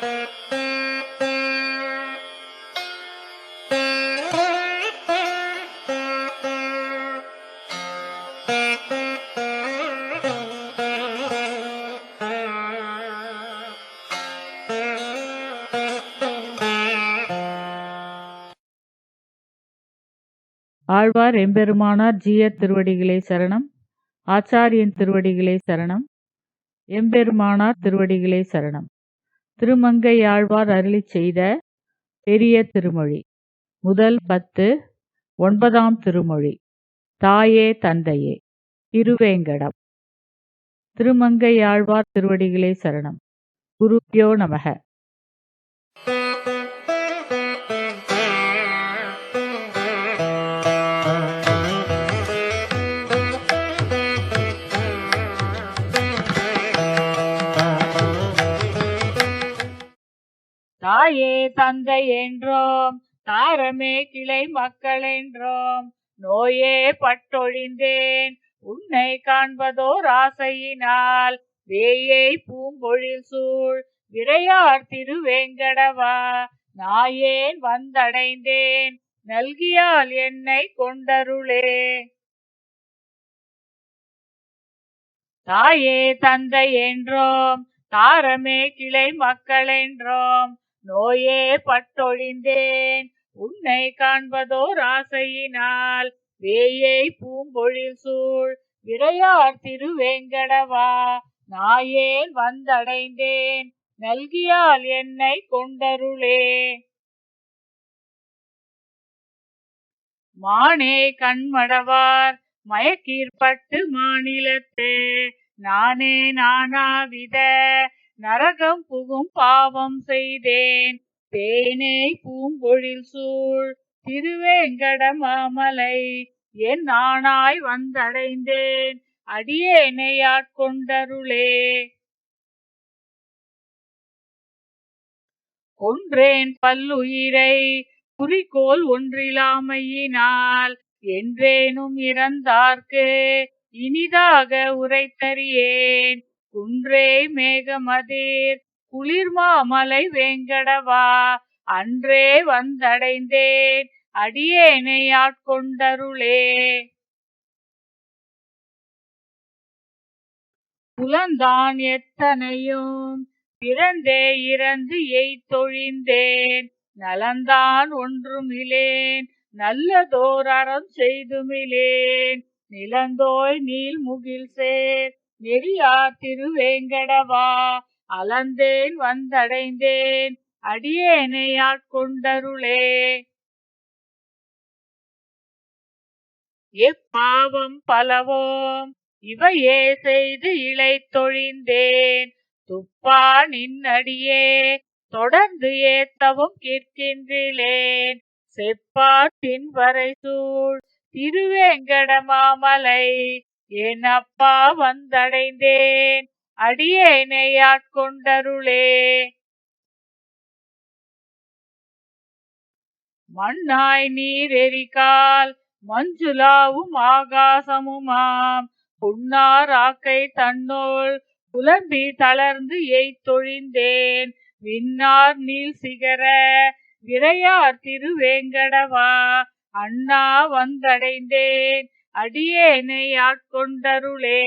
ஆழ்வார் எம்பெருமானார் ஜீயர் திருவடிகளே சரணம். ஆச்சாரியன் திருவடிகளே சரணம். எம்பெருமானார் திருவடிகளே சரணம். திருமங்கை ஆழ்வார் அருளிச் செய்த பெரிய திருமொழி. முதல் பத்து ஒன்பதாம் திருமொழி. தாயே தந்தையே திருவேங்கடம். திருமங்கை ஆழ்வார் திருவடிகளே சரணம். குருப்பியோ நமக. தாயே தந்தை என்றோம். தாரமே கிளை மக்கள் என்றோம். நோயே பட்டொழிந்தேன். உன்னை காண்பதோர் ஆசையினால். வேயை பூம்பொழில் சூழ். விரையார் திருவேங்கடவா. நாயேன் வந்தடைந்தேன். நல்கியால் என்னை கொண்டருளே. தாயே தந்தை என்றோம். தாரமே கிளை மக்கள் என்றோம். நோயே பட்டொழிந்தேன். உன்னை காண்பதோர் ஆசையினால் வேயை பூம்பொழில் சூழ். விரையார் திருவேங்கடவா. நாயேன் வந்தடைந்தேன். நல்கியால் என்னை கொண்டருளே. மானே கண்மடவார். மயக்கீர்பட்டு மாநிலத்தே. நானே நானாவித. நரகம் புகும் பாவம் செய்தேன். தேனே பூம்பொழில் சூழ் திருவேங்கட மாமலை என் நானாய் வந்தடைந்தேன். அடியேனை ஆட்கொண்டருளே கொன்றேன் பல்லுயிரை குறிக்கோள் ஒன்றிலாமையினால். என்றேனும் இறந்தார்க்கு இனிதாக உரைத்தறியேன். குன்றே மேகமதிர் குளிர்மாமலை வேங்கடவா அன்றே வந்தடைந்தேன் அடியேனை ஆட்கொண்டருளே. புலந்தான் எத்தனையும் பிறந்தே இறந்து எய்தொழிந்தேன் நலந்தான் ஒன்றுமிலேன் நல்லதோர் அறம் செய்துமிலேன் நிலந்தோய் நீள் முகில் சேர் நெறியா திருவேங்கடவா அலந்தேன் வந்தடைந்தேன் அடியேனை ஆட்கொண்டருளே. எப்பாவம் பலவோம் இவையே செய்து இழைத்தொழிந்தேன் துப்பா நின்னடியே தொடர்ந்து ஏத்தவும் கேட்கின்றேன். செப்பாட்டின் வரை சூழ் திருவேங்கட மாமலை என் அப்பா வந்தடைந்தேன் அடியேனை ஆட்கொண்டருளே மண்ணாய் நீர் மஞ்சுளாவும் ஆகாசமுமாம். புன்னாராக்கை தன்னோள் புலம்பி தளர்ந்து எய்தொழிந்தேன் விண்ணார் நீல் சிகர விரையார் திருவேங்கடவா. அண்ணா வந்தடைந்தேன் அடியேனை ஆட்கொண்டருளே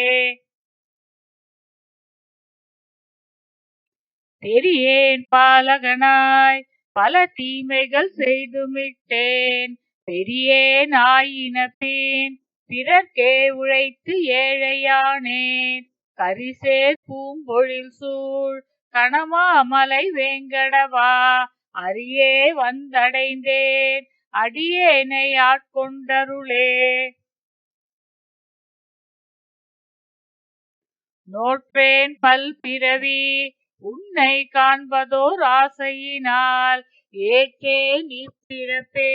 தெரியேன் பாலகனாய் பல தீமைகள் செய்துமிட்டேன். பெரியேன் ஆயினப்பேன் பிறர்க்கே உழைத்து ஏழையானேன். கரிசேர் பூம்பொழில் சூழ் கணமாமலை வேங்கடவா அரியே வந்தடைந்தேன். அடியேனை ஆட்கொண்டருளே நோட்பேன் பல் பிறவி உன்னை காண்பதோர் ஆசையினால் ஏக்கே பிறப்பே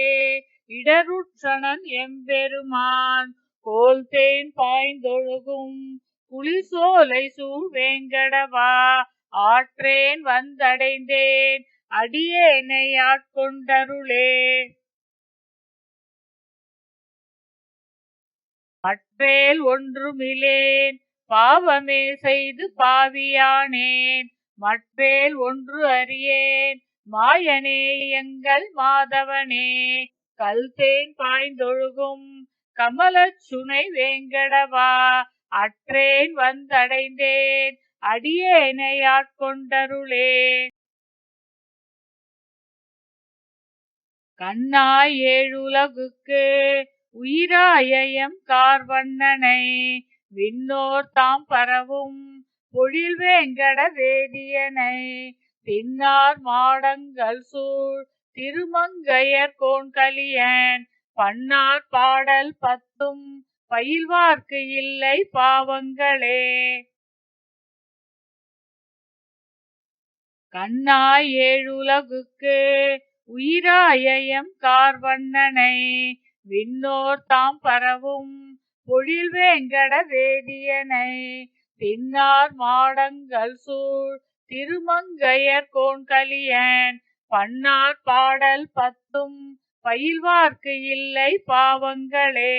இடருட்சணன் எம்பெருமான். கோல்தேன் பாய்ந்தொழுகும் குளிசோலை சூழ் ஆற்றேன் வந்தடைந்தேன் அடியேனை ஆட்கொண்டருளே. மற்றேல் ஒன்றுமிலேன் பாவமே செய்து பாவியானேன். மற்றேல் ஒன்று அறியேன். மாயனே எங்கள் மாதவனே. கல்தேன் பாய்ந்தொழுகும். கமல சுனை வேங்கடவா. அற்றேன் வந்தடைந்தேன். அடியேனை ஆட்கொண்டருளே கண்ணாய் ஏழுலகுக்கு உயிராயம் கார்வண்ணனை. விண்ணோர் தாம் பரவும் பொழில் வேங்கட வேதியனை தின்னார் மாடங்கள் சூழ் திருமங்கையர் கோண்கலியன் பன்னார் பாடல் பத்தும் பயில்வார்க்கு இல்லை பாவங்களே. கண்ணாய் ஏழுலகுக்கு உயிராயம் கார்வண்ணனை விண்ணோர் தாம் பரவும் பொழில் வேங்கட வேதியனை தின்னார் மாடங்கள் சூழ் திருமங்கையர் கோண்கலியன் பன்னார் பாடல் பத்தும் பயில்வார்க்கு இல்லை பாவங்களே.